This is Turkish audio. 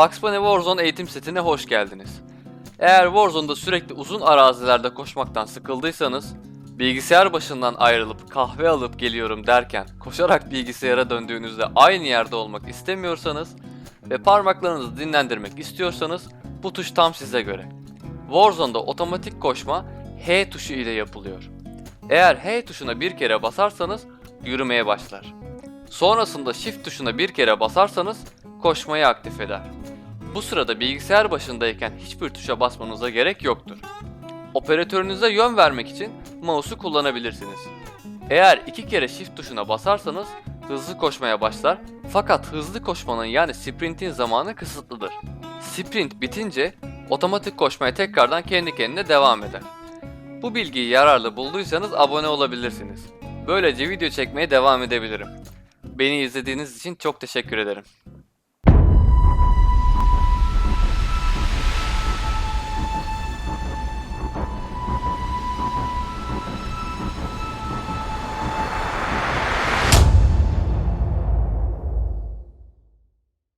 Bugs Bunny Warzone eğitim setine hoş geldiniz. Eğer Warzone'da sürekli uzun arazilerde koşmaktan sıkıldıysanız, bilgisayar başından ayrılıp kahve alıp geliyorum derken koşarak bilgisayara döndüğünüzde aynı yerde olmak istemiyorsanız ve parmaklarınızı dinlendirmek istiyorsanız bu tuş tam size göre. Warzone'da otomatik koşma H tuşu ile yapılıyor. Eğer H tuşuna bir kere basarsanız yürümeye başlar. Sonrasında Shift tuşuna bir kere basarsanız koşmayı aktif eder. Bu sırada bilgisayar başındayken hiçbir tuşa basmanıza gerek yoktur. Operatörünüze yön vermek için mouse'u kullanabilirsiniz. Eğer iki kere Shift tuşuna basarsanız hızlı koşmaya başlar fakat hızlı koşmanın yani sprintin zamanı kısıtlıdır. Sprint bitince otomatik koşmaya tekrardan kendi kendine devam eder. Bu bilgiyi yararlı bulduysanız abone olabilirsiniz. Böylece video çekmeye devam edebilirim. Beni izlediğiniz için çok teşekkür ederim.